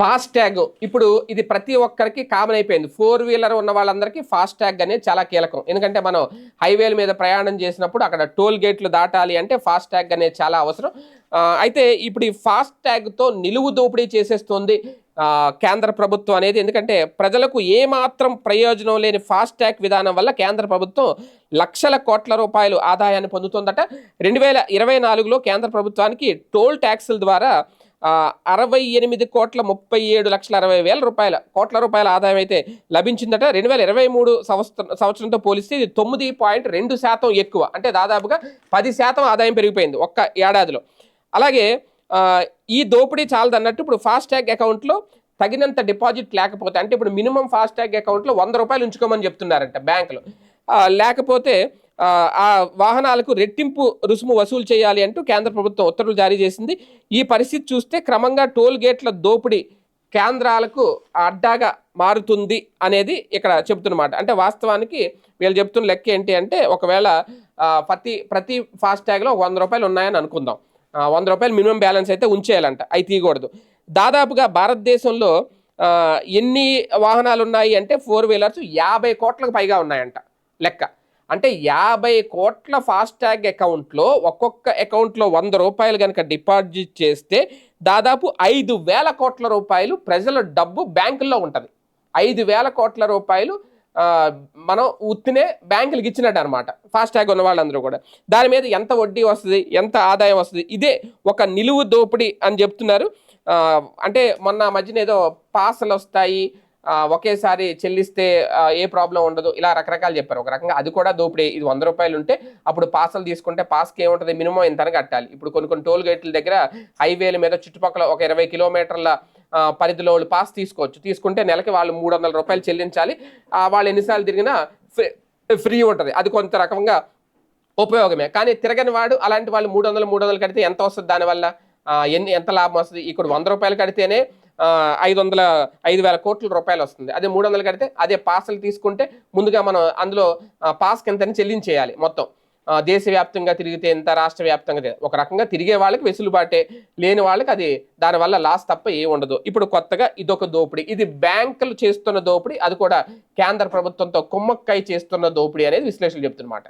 Fast tag. ఇప్పుడు ఇది ప్రతి ఒక్కరికి కామన్ అయిపోయింది. ఫోర్ వీలర్ ఉన్న వాళ్ళందరికీ ఫాస్ట్ ట్యాగ్ అనేది చాలా కీలకం. ఎందుకంటే మనం హైవేల మీద ప్రయాణం చేసినప్పుడు అక్కడ టోల్ గేట్లు దాటాలి అంటే ఫాస్ట్ ట్యాగ్ అనేది చాలా అవసరం. అయితే ఇప్పుడు ఈ ఫాస్ట్ ట్యాగ్తో నిలువు దోపిడీ చేసేస్తుంది కేంద్ర ప్రభుత్వం అనేది. ఎందుకంటే ప్రజలకు ఏమాత్రం ప్రయోజనం లేని ఫాస్ట్ ట్యాగ్ విధానం వల్ల కేంద్ర ప్రభుత్వం లక్షల కోట్ల రూపాయలు ఆదాయాన్ని పొందుతుందట. రెండు వేల ఇరవై నాలుగులో కేంద్ర ప్రభుత్వానికి టోల్ ట్యాక్సుల ద్వారా అరవై ఎనిమిది కోట్ల ముప్పై ఏడు లక్షల అరవై వేల రూపాయల కోట్ల రూపాయల ఆదాయం అయితే లభించిందట. రెండు వేల ఇరవై మూడు సంవత్సరం సంవత్సరంతో పోలిస్తే ఇది తొమ్మిది పాయింట్ రెండు శాతం ఎక్కువ. అంటే దాదాపుగా పది శాతం ఆదాయం పెరిగిపోయింది ఒక్క ఏడాదిలో. అలాగే ఈ దోపిడీ చాలదన్నట్టు ఇప్పుడు ఫాస్ట్యాగ్ అకౌంట్లో తగినంత డిపాజిట్ లేకపోతే అంటే ఇప్పుడు మినిమం ఫాస్ట్యాగ్ అకౌంట్లో వంద రూపాయలు ఉంచుకోమని చెప్తున్నారంట బ్యాంకులు. లేకపోతే ఆ, వాహనాలకు రెట్టింపు రుసుము వసూలు చేయాలి అంటూ కేంద్ర ప్రభుత్వం ఉత్తర్వులు జారీ చేసింది. ఈ పరిస్థితి చూస్తే క్రమంగా టోల్ గేట్ల దోపిడీ కేంద్రాలకు అడ్డాగా మారుతుంది అనేది ఇక్కడ చెబుతున్నమాట. అంటే వాస్తవానికి వీళ్ళు చెప్తున్న లెక్క ఏంటి అంటే ఒకవేళ ప్రతి ప్రతి ఫాస్టాగ్లో వంద రూపాయలు ఉన్నాయని అనుకుందాం. వంద రూపాయలు మినిమం బ్యాలెన్స్ అయితే ఉంచేయాలంట. అవి తీయకూడదు. దాదాపుగా భారతదేశంలో ఎన్ని వాహనాలు ఉన్నాయి అంటే ఫోర్ వీలర్స్ యాభై కోట్లకు పైగా ఉన్నాయంట లెక్క. అంటే యాభై కోట్ల ఫాస్టాగ్ అకౌంట్లో ఒక్కొక్క అకౌంట్లో వంద రూపాయలు కనుక డిపాజిట్ చేస్తే దాదాపు ఐదు వేల కోట్ల రూపాయలు ప్రజల డబ్బు బ్యాంకుల్లో ఉంటుంది. ఐదు వేల కోట్ల రూపాయలు మనం ఉత్తినే బ్యాంకులకు ఇచ్చినట్టు అనమాట ఫాస్టాగ్ ఉన్న వాళ్ళందరూ కూడా. దాని మీద ఎంత వడ్డీ వస్తుంది ఎంత ఆదాయం వస్తుంది ఇదే ఒక నిలువు దోపిడీ అని చెప్తున్నారు. అంటే మొన్న మధ్యన ఏదో పాసలు వస్తాయి ఒకేసారి చెల్లిస్తే ఏ ప్రాబ్లం ఉండదు. ఇలా రకరకాలు చెప్పారు. ఒక రకంగా అది కూడా దోపిడీ. ఇది వంద రూపాయలు ఉంటే అప్పుడు పాసలు తీసుకుంటే పాస్కి ఏముంటుంది మినిమం ఇంతని కట్టాలి. ఇప్పుడు కొన్ని కొన్ని టోల్ గేట్ల దగ్గర హైవేల మీద చుట్టుపక్కల ఒక ఇరవై కిలోమీటర్ల పరిధిలో వాళ్ళు పాస్ తీసుకోవచ్చు. తీసుకుంటే నెలకి వాళ్ళు మూడు వందల రూపాయలు చెల్లించాలి. వాళ్ళు ఎన్నిసార్లు తిరిగినా ఫ్రీ- ఫ్రీ ఉంటుంది. అది కొంత రకంగా ఉపయోగమే. కానీ తిరగని వాడు అలాంటి వాళ్ళు మూడు వందలు మూడు వందలు కడితే ఎంత వస్తుంది దానివల్ల? ఎన్ని ఎంత లాభం వస్తుంది? ఇక్కడ వంద రూపాయలు కడితేనే ఐదు వందల ఐదు వేల కోట్ల రూపాయలు వస్తుంది. అదే మూడు వందలు కడితే అదే పాసలు తీసుకుంటే ముందుగా మనం అందులో ఆ, పాస్కి ఎంతని చెల్లించేయాలి మొత్తం. దేశవ్యాప్తంగా తిరిగితే ఎంత రాష్ట్ర వ్యాప్తంగా ఒక రకంగా తిరిగే వాళ్ళకి వెసులుబాటే లేని వాళ్ళకి అది దానివల్ల లాస్ తప్ప ఏ ఉండదు. ఇప్పుడు కొత్తగా ఇదొక దోపిడీ. ఇది బ్యాంకులు చేస్తున్న దోపిడీ అది కూడా కేంద్ర ప్రభుత్వంతో కుమ్మక్కై చేస్తున్న దోపిడీ అనేది విశ్లేషణ చెప్తున్నమాట.